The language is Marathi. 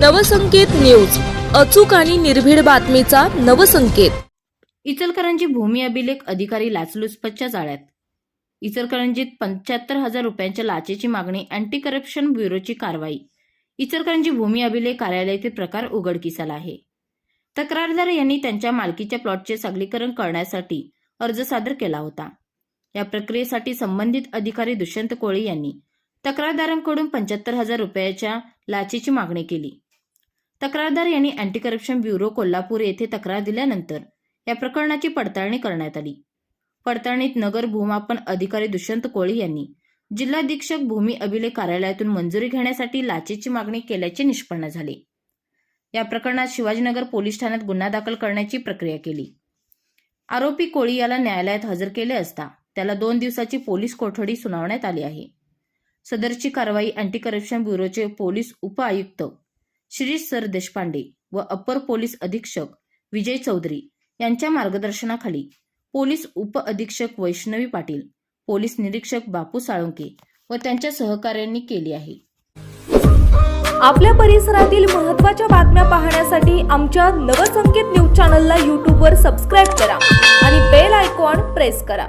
नवसंकेत न्यूज. अचूक आणि निर्भीड बातमीचा नवसंकेत. इचलकरंजी भूमी अभिलेख अधिकारी लाचलुचपतच्या जाळ्यात. इचलकरंजीत पंच्याहत्तर हजार रुपयांच्या लाचेची मागणी अँटी करप्शन ब्युरोची कारवाई. इचलकरंजी भूमी अभिलेख कार्यालयातील प्रकार उघडकीस आला आहे. तक्रारदार यांनी त्यांच्या मालकीच्या प्लॉटचे सागलीकरण करण्यासाठी अर्ज सादर केला होता. या प्रक्रियेसाठी संबंधित अधिकारी दुष्यंत कोळी यांनी तक्रारदारांकडून पंच्याहत्तर हजार रुपयाच्या लाचेची मागणी केली. तक्रारदार यांनी अँटी करप्शन ब्युरो कोल्हापूर येथे तक्रार दिल्यानंतर या प्रकरणाची पडताळणी करण्यात आली. पडताळणीत नगर भूमापन अधिकारी दुष्यंत कोळी यांनी जिल्हाधीक्षक भूमी अभिलेख कार्यालयातून मंजुरी घेण्यासाठी लाचेची मागणी केल्याचे निष्पन्न झाले. या प्रकरणात शिवाजीनगर पोलीस ठाण्यात गुन्हा दाखल करण्याची प्रक्रिया केली. आरोपी कोळी याला न्यायालयात हजर केले असता त्याला दोन दिवसाची पोलीस कोठडी सुनावण्यात आली आहे. सदरची कारवाई अँटी करप्शन ब्युरोचे पोलीस उपआयुक्त श्री सर देशपांडे व अपर पोलीस अधीक्षक विजय चौधरी यांच्या मार्गदर्शनाखाली पोलीस उप अधीक्षक वैष्णवी पाटील पोलीस निरीक्षक बापू साळुंके व त्यांच्या सहकार्यांनी केली आहे. आपल्या परिसरातील महत्त्वाच्या बातम्या पाहण्यासाठी आमच्या नवसंकेत न्यूज चॅनलला यूट्यूबवर सबस्क्राईब करा आणि बेल आयकॉन प्रेस करा.